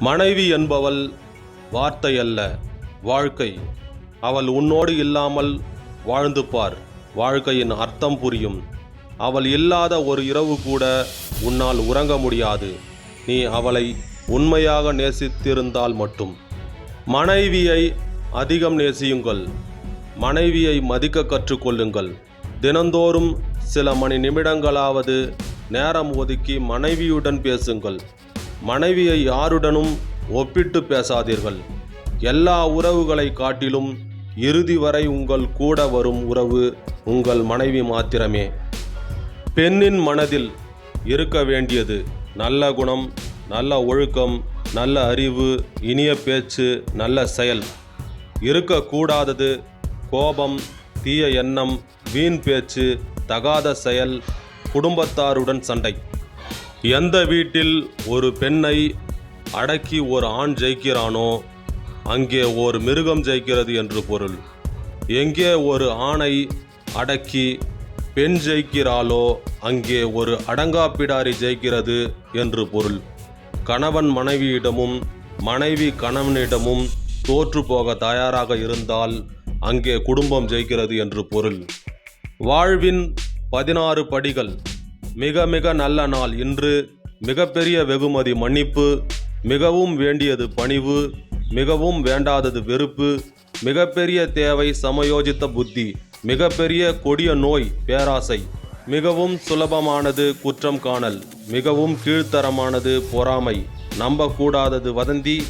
மனைவி என்பவள் வார்த்தை அல்ல வாழ்க்கை. அவள் உன்னோடு இல்லாமல் வாழ்ந்து பார் வாழ்க்கையின் அர்த்தம் புரியும். அவள் இல்லாத ஒரு இரவு கூட உன்னால் உறங்க முடியாது. நீ அவளை உண்மையாக நேசித்திருந்தால் மட்டும். மனைவியை அதிகம் நேசியுங்கள். மனைவியை மதிக்க கற்றுக்கொள்ளுங்கள். தினந்தோறும் சில மணி நிமிடங்களாவது நேரம் ஒதுக்கி மனைவியுடன் பேசுங்கள். மனைவியை யாருடனும் ஒப்பிட்டு பேசாதீர்கள். எல்லா உறவுகளை காட்டிலும் இறுதி வரை உங்கள் கூட வரும் உறவு உங்கள் மனைவி மாத்திரமே. பெண்ணின் மனதில் இருக்க வேண்டியது நல்ல குணம் நல்ல ஒழுக்கம் நல்ல அறிவு இனிய பேச்சு நல்ல செயல். இருக்கக்கூடாதது கோபம் தீய எண்ணம் வீண் பேச்சு தகாத செயல் குடும்பத்தாருடன் சண்டை. எந்த வீட்டில் ஒரு பெண்ணை அடக்கி ஒரு ஆண் ஜெயிக்கிறானோ அங்கே ஒரு மிருகம் ஜெயிக்கிறது என்று பொருள். எங்கே ஒரு ஆணை அடக்கி பெண் ஜெயிக்கிறாளோ அங்கே ஒரு அடங்காப்பிடாரி ஜெயிக்கிறது என்று பொருள். கணவன் மனைவியிடமும் மனைவி கணவனிடமும் தோற்று போக தயாராக இருந்தால் அங்கே குடும்பம் ஜெயிக்கிறது என்று பொருள். வாழ்வின் பதினாறு படிகள். மிக மிக நல்ல நாள் இன்று. மிகப்பெரிய வெகுமதி மன்னிப்பு. மிகவும் வேண்டியது பணிவு. மிகவும் வேண்டாதது வெறுப்பு. மிகப்பெரிய தேவை சமயோஜித்த புத்தி. மிகப்பெரிய கொடிய நோய் பேராசை. மிகவும் சுலபமானது குற்றம் காணல். மிகவும் கீழ்த்தரமானது பொறாமை. நம்பக்கூடாதது வதந்தி.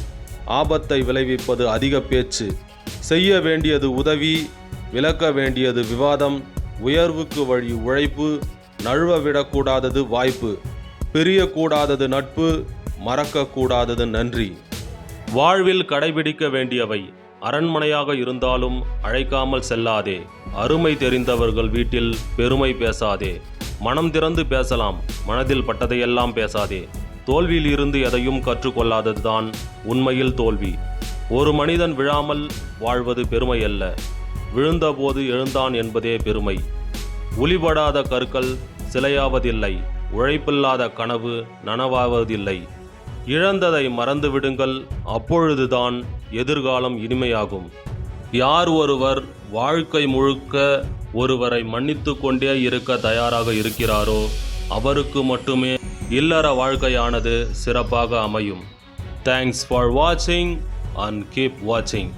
ஆபத்தை விளைவிப்பது அதிக பேச்சு. செய்ய வேண்டியது உதவி. விலக்க வேண்டியது விவாதம். உயர்வுக்கு வழி உழைப்பு. நழுவ விடக்கூடாதது வாய்ப்பு பிரியக்கூடாதது நட்பு மறக்கக்கூடாதது நன்றி. வாழ்வில் கடைபிடிக்க வேண்டியவை அரண்மனையாக இருந்தாலும் அழைக்காமல் செல்லாதே. அருமை தெரிந்தவர்கள் வீட்டில் பெருமை பேசாதே. மனம் திறந்து பேசலாம் மனதில் பட்டதையெல்லாம் பேசாதே. தோல்வியில் இருந்து எதையும் கற்றுக்கொள்ளாததுதான் உண்மையில் தோல்வி. ஒரு மனிதன் விழாமல் வாழ்வது பெருமை அல்ல விழுந்தபோது எழுந்தான் என்பதே பெருமை. உளிபடாத கற்கள் சிலையாவதில்லை உழைப்பில்லாத கனவு நனவாவதில்லை. இழந்ததை மறந்துவிடுங்கள் அப்பொழுதுதான் எதிர்காலம் இனிமையாகும். யார் ஒருவர் வாழ்க்கை முழுக்க ஒருவரை மன்னித்து கொண்டே இருக்க தயாராக இருக்கிறாரோ அவருக்கு மட்டுமே இல்லற வாழ்க்கையானது சிறப்பாக அமையும். தேங்க்ஸ் ஃபார் வாட்சிங் அண்ட் கீப் வாட்சிங்